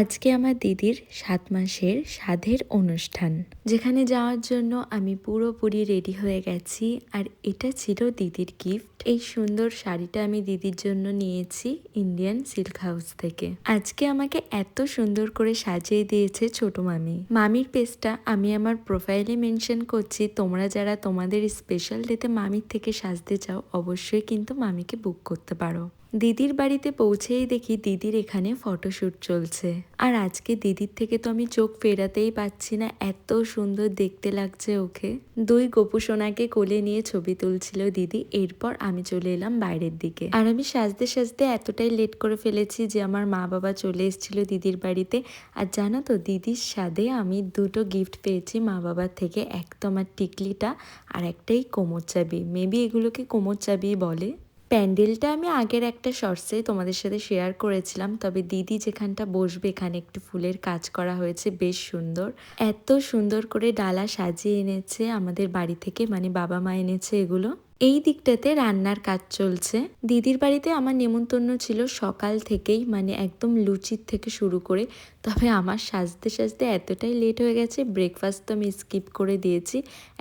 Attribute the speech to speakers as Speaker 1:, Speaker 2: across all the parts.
Speaker 1: আজকে আমার দিদির সাত মাসের সাধের অনুষ্ঠান। যেখানে যাওয়ার জন্য আমি পুরোপুরি রেডি হয়ে গেছি আর এটা ছিল দিদির গিফট। এই সুন্দর শাড়িটা আমি দিদির জন্য নিয়েছি ইন্ডিয়ান সিল্ক হাউস থেকে। আজকে আমাকে এত সুন্দর করে সাজিয়ে দিয়েছে ছোট মামি। মামির পেজটা আমি আমার প্রোফাইলে মেনশন করছি। তোমরা যারা তোমাদের স্পেশাল ডেতে মামির থেকে সাজতে চাও, অবশ্যই কিন্তু মামিকে বুক করতে পারো। দিদির বাড়িতে পৌঁছেই দেখি দিদির এখানে ফটোশ্যুট চলছে। আর আজকে দিদির থেকে তো আমি চোখ ফেরাতেই পাচ্ছি না, এত সুন্দর দেখতে লাগছে ওকে। দুই গোপু সোনাকে কোলে নিয়ে ছবি তুলছিল দিদি, এরপর আমি চলে এলাম বাইরের দিকে। আর আমি সাজতে সাজতে এতটাই লেট করে ফেলেছি যে আমার মা বাবা চলে এসেছিল দিদির বাড়িতে। আর জানো তো, দিদির স্বাদে আমি দুটো গিফট পেয়েছি মা বাবার থেকে, এক তো আমার টিকলিটা আর একটাই কোমর চাবি। মেবি এগুলোকে কোমর চাবি বলে। প্যান্ডেলটা আমি আগের একটা শর্টসে তোমাদের সাথে শেয়ার করেছিলাম। তবে দিদি যেখানটা বসবে, এখানে একটু ফুলের কাজ করা হয়েছে, বেশ সুন্দর। এত সুন্দর করে ডালা সাজিয়ে এনেছে আমাদের বাড়ি থেকে মানে বাবা মা এনেছে এগুলো। এই দিকটাতে রান্নার কাজ চলছে। দিদির বাড়িতে আমার নেমন্তন্ন ছিল সকাল থেকেই মানে একদম লুচির থেকে শুরু করে। তবে আমার সাজতে সাজতে এতটাই লেট হয়ে গেছে ব্রেকফাস্ট তো আমি স্কিপ করে দিয়েছি।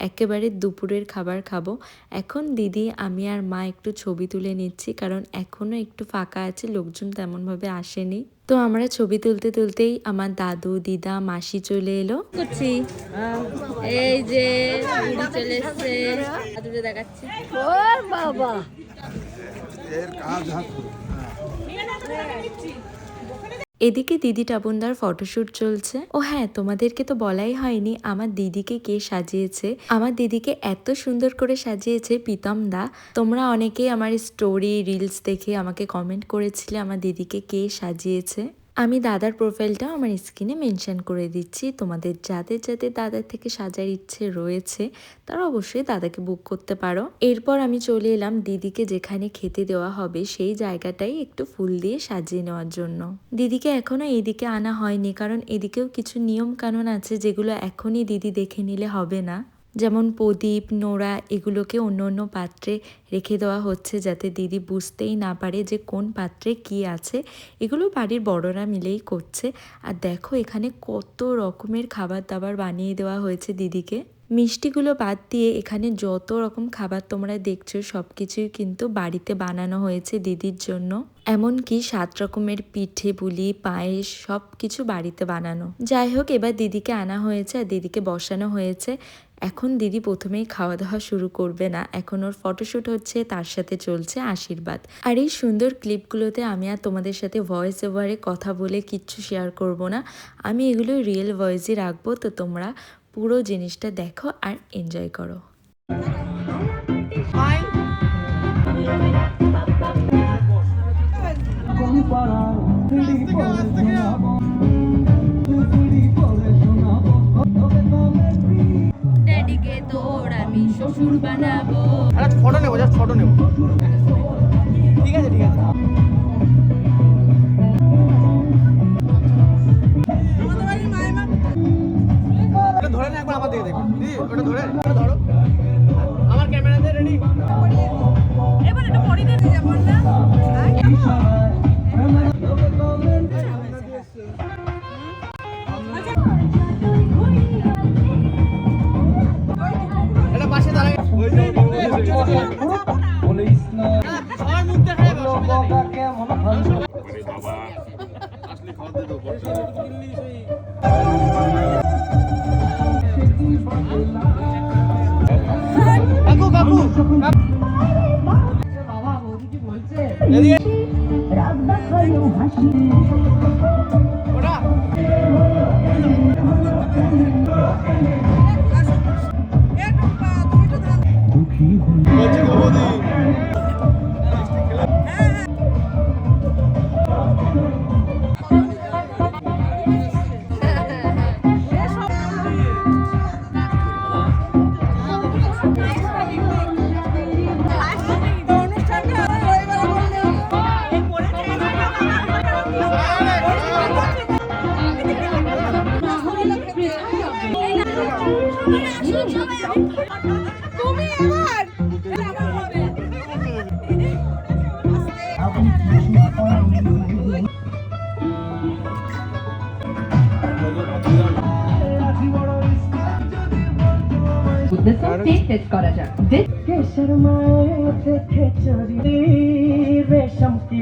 Speaker 1: একেবারে দুপুরের খাবার খাব। এখন দিদি, আমি আর মা একটু ছবি তুলে নিচ্ছি, কারণ এখনও একটু ফাঁকা আছে, লোকজন তেমনভাবে আসেনি। তো আমরা ছবি তুলতে তুলতেই আমার দাদু দিদা মাসি চলে এলো। করছি। এই যে চলে এসছে। দাদুকে দেখাচ্ছি।
Speaker 2: ওর বাবা।
Speaker 1: এদিকে দিদি টাবুনদার ফটোশ্যুট চলছে। ও হ্যাঁ তোমাদেরকে তো বলাই হয়নি আমার দিদিকে কে সাজিয়েছে। আমার দিদিকে এত সুন্দর করে সাজিয়েছে প্রীতম দা। তোমরা অনেকেই আমার স্টোরি রিলস দেখে আমাকে কমেন্ট করেছিলে আমার দিদিকে কে সাজিয়েছে। আমি দাদার প্রোফাইলটাও আমার স্ক্রিনে মেনশন করে দিচ্ছি। তোমাদের যাদের যাদের দাদার থেকে সাজার ইচ্ছে রয়েছে, তারা অবশ্যই দাদাকে বুক করতে পারো। এরপর আমি চলে এলাম দিদিকে যেখানে খেতে দেওয়া হবে, সেই জায়গাটাই একটু ফুল দিয়ে সাজিয়ে নেওয়ার জন্য। দিদিকে এখনও এদিকে আনা হয়নি, কারণ এদিকেও কিছু নিয়ম কানুন আছে যেগুলো এখনই দিদি দেখে নিলে হবে না। যেমন প্রদীপ, নোড়া এগুলোকে অন্য অন্য পাত্রে রেখে দেওয়া হচ্ছে যাতে দিদি বুঝতেই না পারে যে কোন পাত্রে কি আছে। এগুলো বাড়ির বড়রা মিলেই করছে। আর দেখো এখানে কত রকমের খাবার দাবার বানিয়ে দেওয়া হয়েছে দিদিকে। মিষ্টিগুলো বাদ দিয়ে এখানে যত রকম খাবার তোমরা দেখছ, সব কিছুই কিন্তু বাড়িতে বানানো হয়েছে দিদির জন্য। এমনকি সাত রকমের পিঠে, বুলি, পায়েস, সব কিছু বাড়িতে বানানো। যাই হোক, এবার দিদিকে আনা হয়েছে আর দিদিকে বসানো হয়েছে। এখন দিদি প্রথমেই খাওয়া দাওয়া শুরু করবে না। এখন ওর ফটোশ্যুট হচ্ছে, তার সাথে চলছে আশীর্বাদ। আর এই সুন্দর ক্লিপগুলোতে আমি আর তোমাদের সাথে ভয়েস ওভারে কথা বলে কিচ্ছু শেয়ার করব না। আমি এগুলো রিয়েল ভয়েসই রাখব, তো তোমরা পুরো জিনিসটা দেখো আর এনজয় করো। ড্যাডিকে তোর আমি শ্বশুর বানাবো
Speaker 3: ফটো নেব জাস্ট ফটো নেব। ওটা ধরে না একবার আমার দিকে দেখুন। দিদি ওটা ধরে ওটা ধরো। আমার ক্যামেরাতে রেডি এটা পাশে দাঁড়াই সবার মুখ দেখা যাবে অসুবিধা নেই। কাকু কাকু এদিকে ওটা
Speaker 2: দ্য সফট টেস্ট করা যাক This
Speaker 3: কেশর মায়েতে খেচরি রেশম কি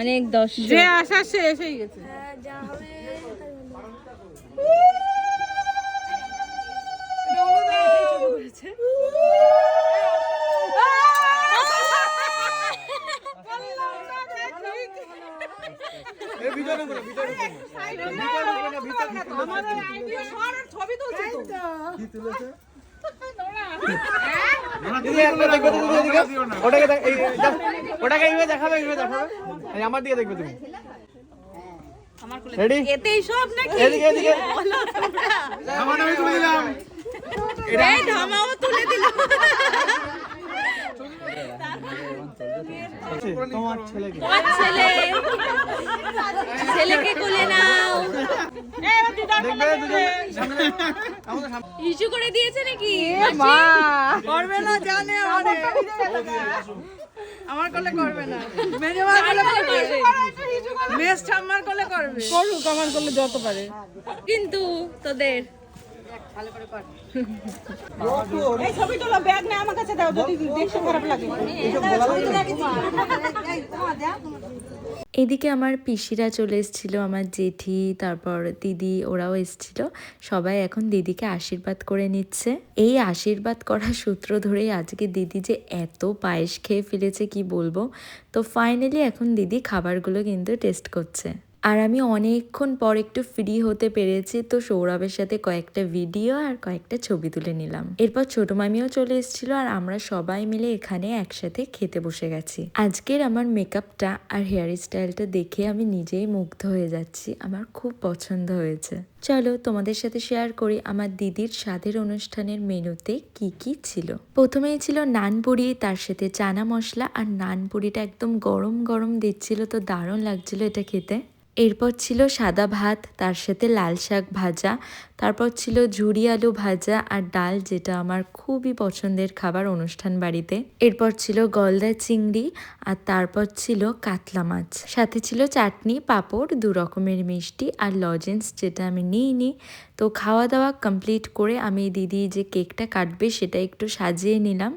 Speaker 4: অনেক দর্শক
Speaker 5: যে আসা সে এসেই গেছে
Speaker 3: এই ভিডিও করে ভিডিও করে
Speaker 5: আমাদের আইডিয়া সর ছবি তুলছে তো।
Speaker 3: দিদি একটা দেখবে তো তুমি ওটাকে দেখ- এই ওটাকে এইভাবে দেখাবে এইভাবে দেখাবে। আমার দিকে দেখবে তুমি। রেডি
Speaker 4: এতেই সব নাকি?
Speaker 3: এদিকে এদিকে। আমার আমি তুলে দিলাম
Speaker 4: এই ধামাও তুলে দিল।
Speaker 3: তোমার
Speaker 4: ছেলে ছেলেকে কোলে নাও ইস্যু করে দিয়েছে নাকি
Speaker 5: মা করবে। না জানে আমার করলে করবে না মেজে মার করবে মেস ঠাম্মার করলে করবে করুক আমার যত পারে।
Speaker 4: কিন্তু তোদের
Speaker 5: এই ছবি তোলো ব্যাগ না আমার কাছে দাও যদি দেখতে খারাপ লাগে।
Speaker 1: এদিকে আমার পিসিরা চলে এসেছিল আমার জেঠি তারপর দিদি ওরাও এসেছিল। সবাই এখন দিদিকে আশীর্বাদ করে নিচ্ছে। এই আশীর্বাদ করা সূত্র ধরেই আজকে দিদি যে এত পায়েস খেয়ে ফেলেছে কি বলব? তো ফাইনালি এখন দিদি খাবারগুলো কিন্তু টেস্ট করছে। আর আমি অনেকক্ষণ পর একটু ফ্রি হতে পেরেছি, তো সৌরভের সাথে কয়েকটা ভিডিও আর কয়েকটা ছবি তুলে নিলাম। এরপর ছোট মামিও চলে এসেছিল আর আমরা সবাই মিলে এখানে একসাথে খেতে বসে গেছি। আজকের আমার মেকআপটা আর হেয়ার স্টাইলটা দেখে আমি নিজেই মুগ্ধ হয়ে যাচ্ছি। আমার খুব পছন্দ হয়েছে। চলো তোমাদের সাথে শেয়ার করি আমার দিদির স্বাদের অনুষ্ঠানের মেনুতে কি কি ছিল। প্রথমেই ছিল নানপুরি তার সাথে চানা মশলা আর নানপুরিটা একদম গরম গরম দিচ্ছিল, তো দারুণ লাগছিল এটা খেতে। এরপর ছিল সাদা ভাত, তার সাথে লাল শাক ভাজা, তারপর ছিল ঝুরি আলু ভাজা আর ডাল, যেটা আমার খুবই পছন্দের খাবার অনুষ্ঠান বাড়িতে। এরপর ছিল গলদা চিংড়ি আর তারপর ছিল কাতলা মাছ। সাথে ছিল চাটনি, পাঁপড়, দু রকমের মিষ্টি আর লজেন্স যেটা আমি নিইনি। তো খাওয়া দাওয়া কমপ্লিট করে আমি দিদি যে কেকটা কাটবে সেটা একটু সাজিয়ে নিলাম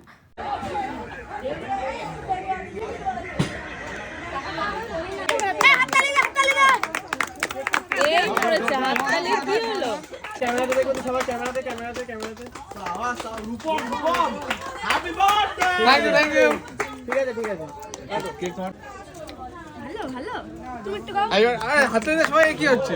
Speaker 4: এই করেছে হাততালি কি হলো
Speaker 3: ক্যামেরাতে দেখো তো সবাই ক্যামেরাতে ক্যামেরাতে ক্যামেরাতে। Rupam Rupam happy birthday thank you thank you ঠিক আছে ঠিক আছে। কেক তোমার ভালো ভালো। তুমি একটু গাও। আরে হাতে দে সবাই কি হচ্ছে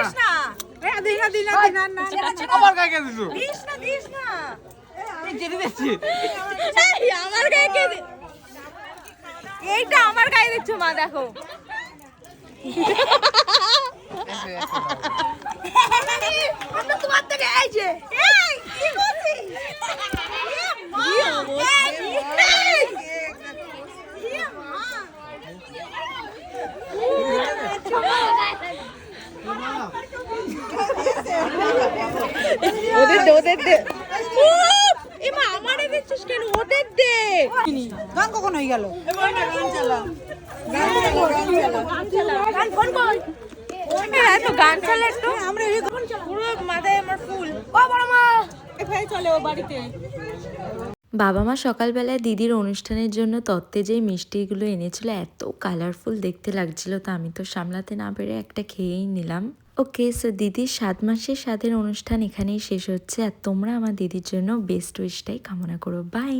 Speaker 3: আবার গায়ে কে দিছো
Speaker 4: এই, আমার গায়ে কে এইটা আমার গায়ে দিচ্ছ মা দেখো। তোমার থেকে এই যে। কি করছিস কি অবস্থা
Speaker 5: ওদের দে ওদের দে।
Speaker 4: এমা আমারে দিচ্ছিস কেন? ওদের দে।
Speaker 5: গান কখন হয়ে গেল?
Speaker 4: গান ফোন হ্যাঁ গান চালা একটু আমরা পুরো মাথায় আমার ফুল। ও বড় মা!
Speaker 5: চলে ও বাড়িতে।
Speaker 1: বাবা মা সকালবেলায় দিদির অনুষ্ঠানের জন্য তত্ত্বে যে মিষ্টিগুলো এনেছিল এত কালারফুল দেখতে লাগছিল তা আমি তো সামলাতে না পেরে একটা খেয়েই নিলাম। ওকে সো দিদির সাত মাসের সাথের অনুষ্ঠান এখানেই শেষ হচ্ছে আর তোমরা আমার দিদির জন্য বেস্ট উইশটাই কামনা করো। বাই